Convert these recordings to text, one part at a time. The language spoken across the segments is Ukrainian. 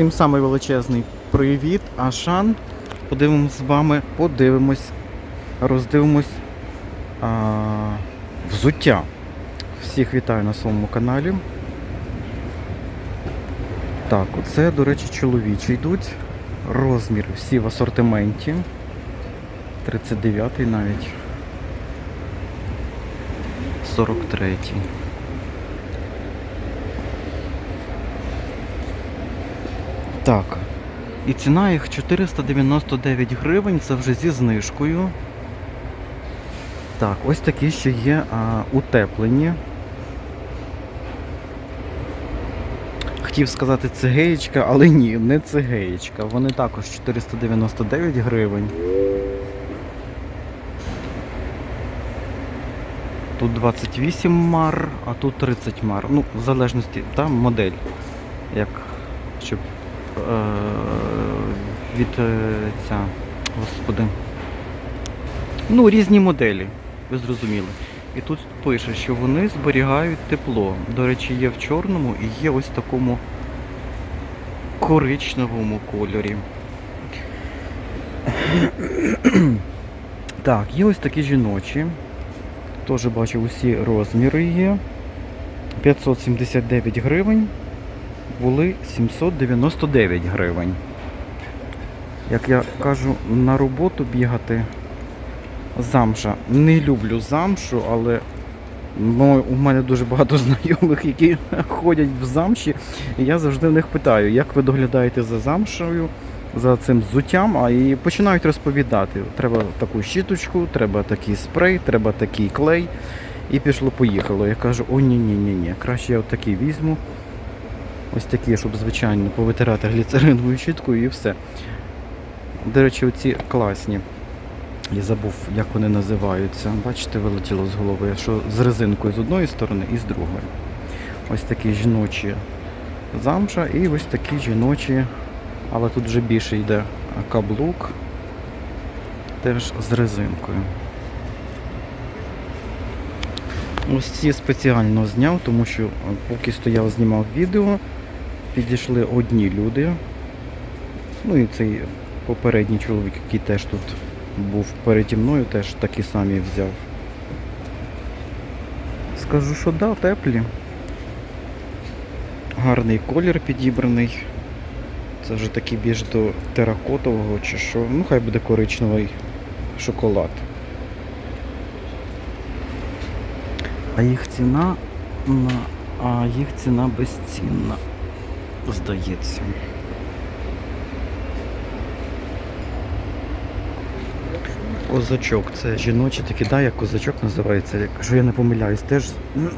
Всім самий величезний привіт, Ашан. Подивимось з вами, подивимось, роздивимось а, взуття. Всіх вітаю на своєму каналі. Так, оце, до речі, чоловічі йдуть. Розмір всі в асортименті. 39 навіть. 43. Так. І ціна їх 499 гривень, це вже зі знижкою. Так, ось такі ще є а, утеплені. Хотів сказати цигеєчка, але ні, не цигеєчка. Вони також 499 гривень. Тут 28 мар, а тут 30 мар. Ну, в залежності, там модель. Як щоб від е, ця, господи. Ну, різні моделі, ви зрозуміли. І тут пише, що вони зберігають тепло. До речі, є в чорному і є ось такому коричневому кольорі. Так, є ось такі жіночі. Теж бачу усі розміри є. 579 гривень. Були 799 гривень. Як я кажу, на роботу бігати замша. Не люблю замшу, але ну, у мене дуже багато знайомих, які ходять в замші. І я завжди в них питаю, як ви доглядаєте за замшою, за цим взуттям, а і починають розповідати. Треба таку щіточку, треба такий спрей, треба такий клей. І пішло-поїхало. Я кажу, о ні ні ні ні краще я отакий візьму. Ось такі, щоб звичайно повитирати гліцериновою щіткою і все. До речі, оці класні. Я забув, як вони називаються. Бачите, вилетіло з голови, що з резинкою з одної сторони і з другої. Ось такі жіночі замша і ось такі жіночі, але тут вже більше йде каблук, теж з резинкою. Ось ці спеціально зняв, тому що поки стояв, знімав відео, підійшли одні люди. Ну і цей попередній чоловік, який теж тут був переді мною, теж такі самі взяв. Скажу, що да, теплі. Гарний колір підібраний. Це вже такий більш до теракотового чи що. Ну, хай буде коричневий шоколад. А їх ціна на. А їх ціна безцінна. Здається. Козачок, це жіночий такий, да, як козачок називається, якщо я не помиляюсь, теж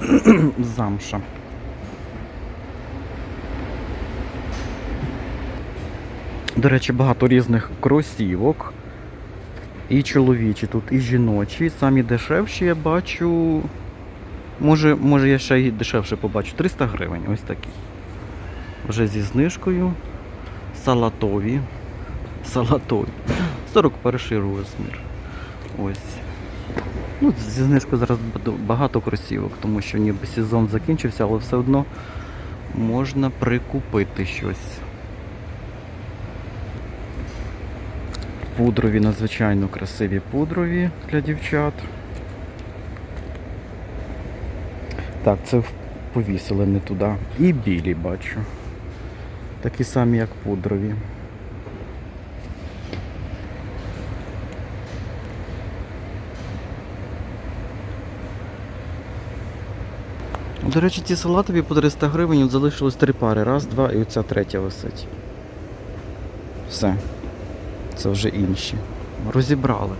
замша. До речі, багато різних кросівок. І чоловічі тут, і жіночі. Самі дешевші я бачу. Може, може я ще й дешевше побачу. 300 гривень, ось такі. Вже зі знижкою. Салатові. Салатові. 41 розмір. Ось. Ну, зі знижкою зараз багато кросівок, тому що ніби сезон закінчився, але все одно можна прикупити щось. Пудрові надзвичайно красиві пудрові для дівчат. Так, це повісили не туди. І білі бачу. Такі самі, як пудрові. До речі, ці салатові по 300 гривень залишилось три пари. Раз, два і оця третя висить. Все. Це вже інші. Розібрали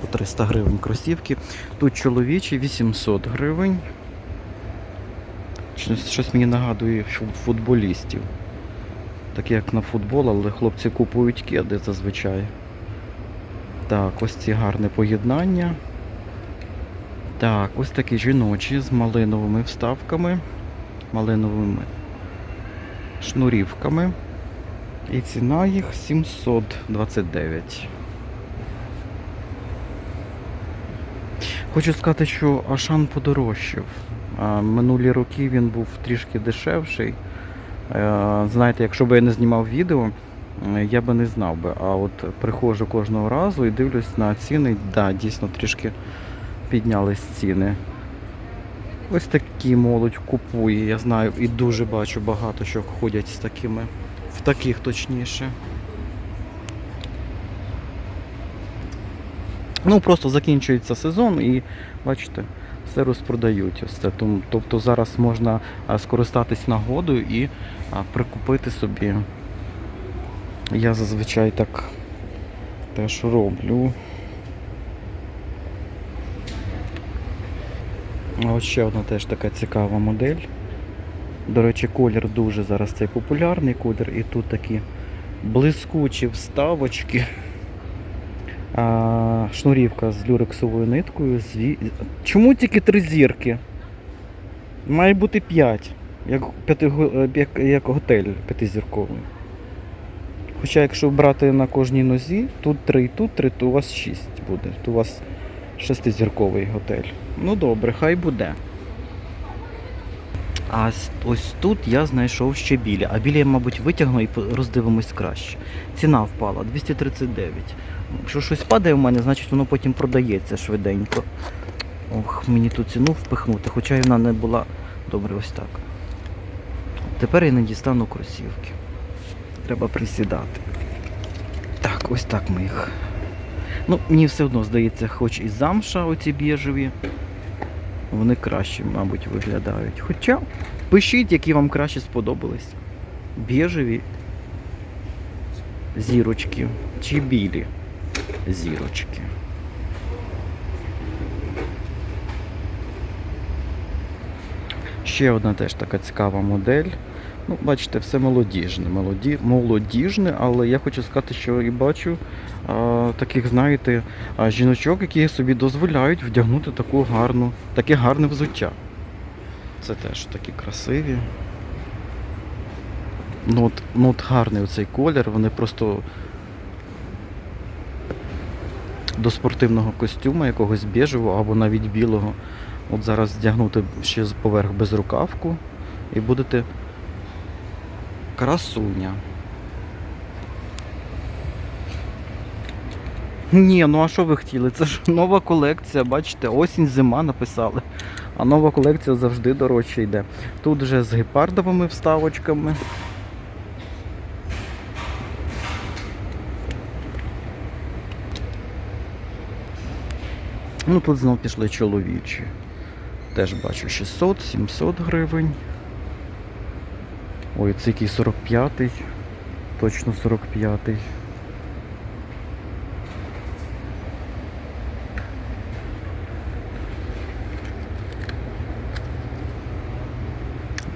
по 300 гривень кросівки. Тут чоловічі 800 гривень. Щось, мені нагадує футболістів. Так як на футбол, але хлопці купують кеди зазвичай. Так, ось ці гарне поєднання. Так, ось такі жіночі з малиновими вставками, малиновими шнурівками. І ціна їх 729. Хочу сказати, що Ашан подорожчав. Минулі роки він був трішки дешевший. Е, Знаєте, якщо б я не знімав відео, е, я би не знав би. А от приходжу кожного разу і дивлюсь на ціни. Да, дійсно трішки піднялись ціни. Ось такі молодь купує, я знаю, і дуже бачу багато, що ходять з такими, в таких точніше. Ну, просто закінчується сезон і бачите, все розпродають. Це. Тобто зараз можна скористатись нагодою і прикупити собі. Я зазвичай так теж роблю. Ось ще одна теж така цікава модель. До речі, колір дуже зараз цей популярний колір, і тут такі блискучі вставочки. Шнурівка з люрексовою ниткою. Чому тільки три зірки? Має бути п'ять, як, п'яти... як, як готель п'ятизірковий. Хоча якщо брати на кожній нозі, тут три, тут три, то у вас шість буде. То у вас шестизірковий готель. Ну добре, хай буде. А ось тут я знайшов ще білі. А білі я, мабуть, витягну і роздивимось краще. Ціна впала 239. Якщо щось падає в мене, значить воно потім продається швиденько. Ох, мені ту ціну впихнути, хоча вона не була. Добре, ось так. Тепер я не дістану кросівки. Треба присідати. Так, ось так ми їх. Ну, мені все одно здається, хоч і замша оці біжеві, вони краще, мабуть, виглядають. Хоча пишіть, які вам краще сподобались. Біжеві зірочки чи білі зірочки. Ще одна теж така цікава модель. Ну, бачите, все молодіжне. Молоді, молодіжне, але я хочу сказати, що і бачу а, таких, знаєте, а, жіночок, які собі дозволяють вдягнути таку гарну, таке гарне взуття. Це теж такі красиві. Ну от, ну от гарний оцей колір, вони просто до спортивного костюму якогось біжевого або навіть білого. От зараз вдягнути ще поверх безрукавку і будете красуня. Ні, ну а що ви хотіли? Це ж нова колекція, бачите, осінь, зима написали. А нова колекція завжди дорожче йде. Тут вже з гепардовими вставочками. Ну тут знов пішли чоловічі. Теж бачу 600-700 гривень. Ой, це який 45-й. Точно 45-й.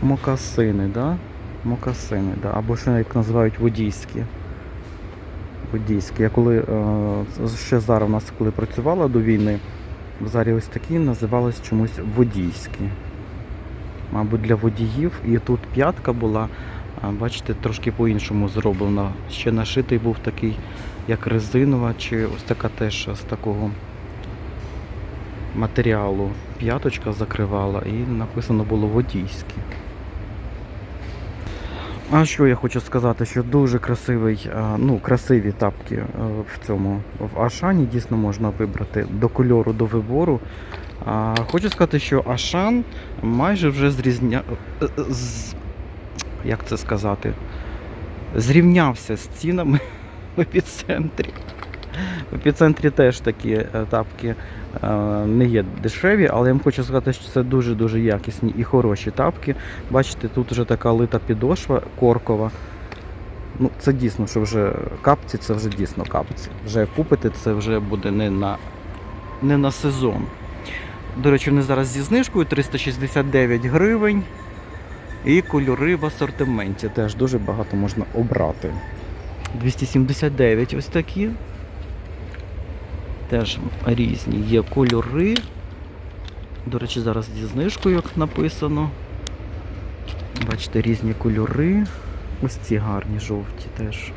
Мокасини, да? Мокасини, да. Або ще як називають водійські. Водійські. Я коли е, ще зараз у нас коли працювала до війни, в зарі ось такі називались чомусь водійські. Мабуть, для водіїв. І тут п'ятка була, бачите, трошки по-іншому зроблена. Ще нашитий був такий, як резинова, чи ось така теж з такого матеріалу. П'яточка закривала і написано було водійські. А що я хочу сказати, що дуже красивий, ну, красиві тапки е, в цьому в Ашані дійсно можна вибрати до кольору, до вибору. А, хочу сказати, що Ашан майже вже зрізня... е, е, з... як це сказати? Зрівнявся з цінами в епіцентрі. В епіцентрі теж такі е, тапки не є дешеві, але я вам хочу сказати, що це дуже-дуже якісні і хороші тапки. Бачите, тут вже така лита підошва коркова. Ну, це дійсно, що вже капці, це вже дійсно капці. Вже купити це вже буде не на, не на сезон. До речі, вони зараз зі знижкою 369 гривень. І кольори в асортименті теж дуже багато можна обрати. 279 ось такі. Теж різні є кольори. До речі, зараз зі знижкою, як написано. Бачите, різні кольори. Ось ці гарні жовті теж.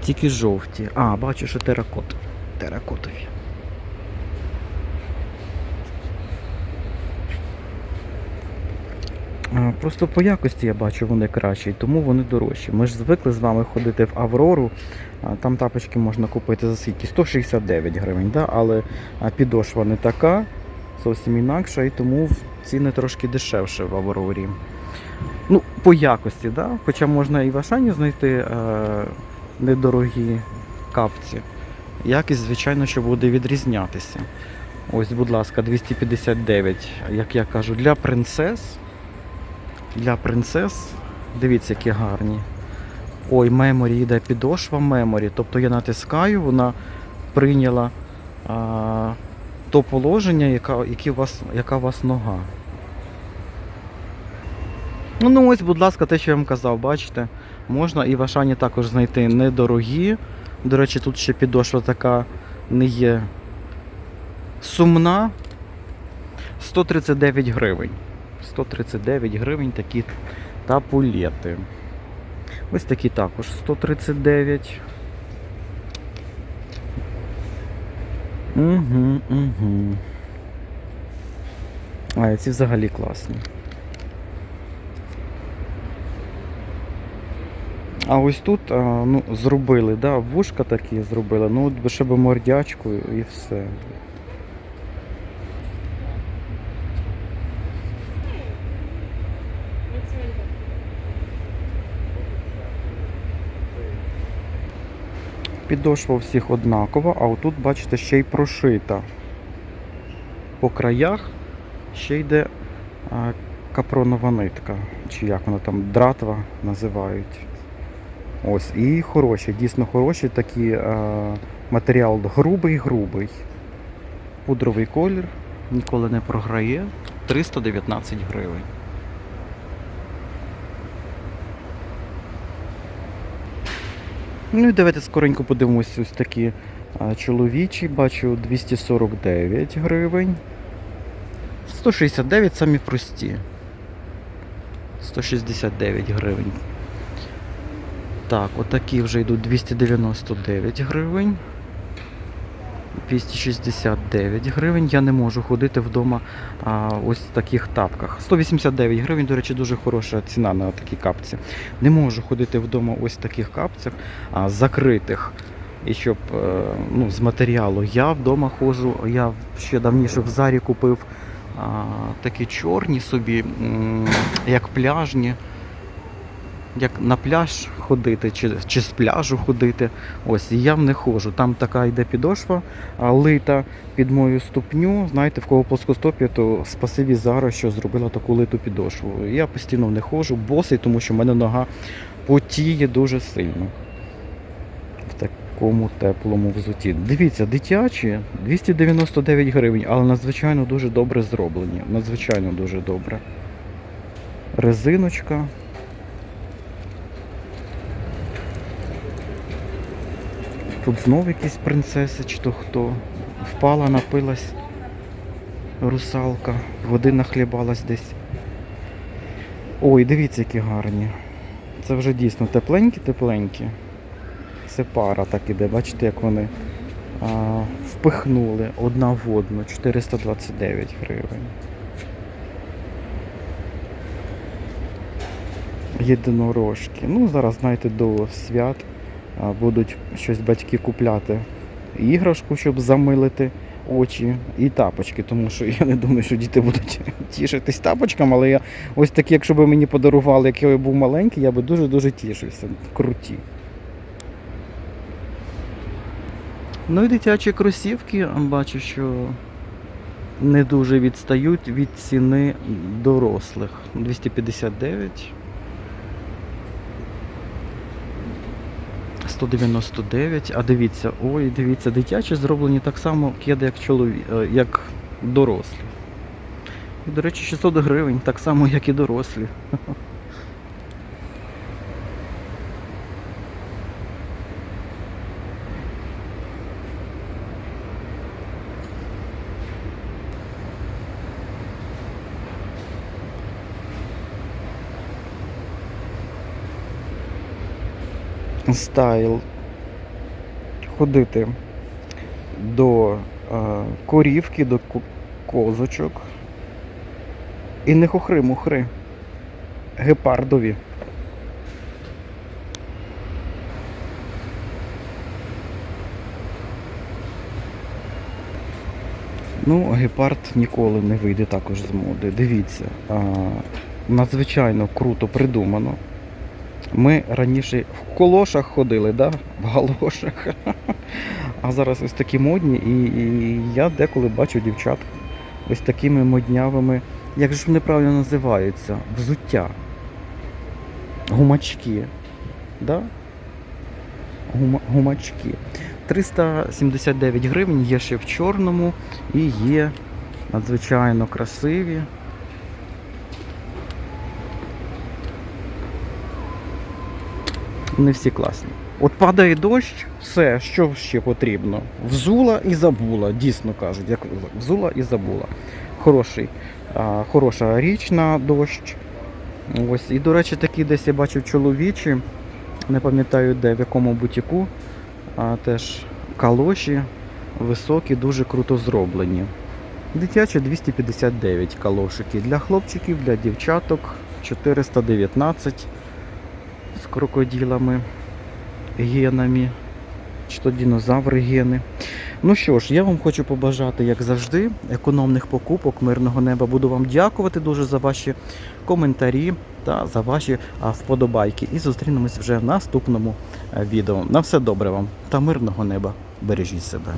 Тільки жовті. А, бачу, що теракот. Теракотові. А, Просто по якості я бачу вони кращі, тому вони дорожчі. Ми ж звикли з вами ходити в Аврору. Там тапочки можна купити за скільки? 169 гривень, да? але підошва не така, зовсім інакша, і тому ціни трошки дешевше в Аврорі. Ну, по якості, да? хоча можна і в Ашані знайти е, недорогі капці. Якість, звичайно, що буде відрізнятися. Ось, будь ласка, 259, як я кажу, для принцес. Для принцес. Дивіться, які гарні. Ой, меморі йде підошва меморі. Тобто я натискаю, вона прийняла а, то положення, яка, які у вас, яка у вас нога. Ну, ну ось, будь ласка, те, що я вам казав, бачите, можна і в Ашані також знайти недорогі. До речі, тут ще підошва така не є сумна. 139 гривень. 139 гривень такі тапулети. Ось такі також 139. Угу, угу. А, ці взагалі класні. А ось тут ну, зробили, да, вушка такі зробили, ну от би ще би мордячку і все. Підошва всіх однакова, а отут, бачите, ще й прошита. По краях ще йде капронова нитка, чи як вона там, дратва називають. Ось, і хороші, дійсно хороші такі е, матеріал грубий-грубий. Пудровий колір, ніколи не програє. 319 гривень. Ну і давайте скоренько подивимось ось такі чоловічі, бачу 249 гривень. 169 самі прості. 169 гривень. Так, отакі вже йдуть 299 гривень. 269 гривень. Я не можу ходити вдома а, ось в таких тапках. 189 гривень, до речі, дуже хороша ціна на такі капці. Не можу ходити вдома ось в таких капцях, а, закритих. І щоб е, ну, з матеріалу. Я вдома ходжу, я ще давніше в зарі купив а, такі чорні собі, як пляжні як на пляж ходити, чи, чи з пляжу ходити. Ось, і я не ходжу. Там така йде підошва, а, лита під мою ступню. Знаєте, в кого плоскостоп'я, то спасибі зараз, що зробила таку литу підошву. Я постійно не ходжу, босий, тому що в мене нога потіє дуже сильно. В такому теплому взуті. Дивіться, дитячі 299 гривень, але надзвичайно дуже добре зроблені. Надзвичайно дуже добре. Резиночка. Тут знов якісь принцеси, чи то хто. Впала, напилась русалка, води нахлібалась десь. Ой, дивіться, які гарні. Це вже дійсно тепленькі-тепленькі. Це пара так іде, бачите, як вони а, впихнули одна в одну. 429 гривень. Єдинорожки. Ну, зараз, знаєте, до свят будуть щось батьки купляти. Іграшку, щоб замилити очі, і тапочки, тому що я не думаю, що діти будуть тішитись тапочками, але я ось такі, якщо б мені подарували, як я був маленький, я би дуже-дуже тішився. Круті. Ну і дитячі кросівки, бачу, що не дуже відстають від ціни дорослих. 259. 199, а дивіться, ой, дивіться, дитячі зроблені так само кеди, як чолові... е, як дорослі. І, до речі, 600 гривень, так само, як і дорослі. Стайл ходити до е, корівки, до козочок. І не хухри-мухри. гепардові. Ну, гепард ніколи не вийде також з моди. Дивіться, надзвичайно круто придумано. Ми раніше в колошах ходили, да? в галошах. А зараз ось такі модні, і, і я деколи бачу дівчат ось такими моднявими, як ж вони правильно називаються? Взуття. Гумачки. Да? Гума, гумачки. 379 гривень є ще в чорному і є надзвичайно красиві. Не всі класні. От падає дощ, все, що ще потрібно. Взула і забула, дійсно кажуть, як взула і забула. Хороший, а, хороша річ на дощ. Ось. І, до речі, такі десь я бачив чоловічі, не пам'ятаю де, в якому бутіку, а, теж калоші високі, дуже круто зроблені. Дитячі 259 калошики. Для хлопчиків, для дівчаток 419 з крокодилами, генами, чи то динозаври гени. Ну що ж, я вам хочу побажати, як завжди, економних покупок, мирного неба. Буду вам дякувати дуже за ваші коментарі та за ваші вподобайки. І зустрінемось вже в наступному е, відео. На все добре вам та мирного неба. Бережіть себе.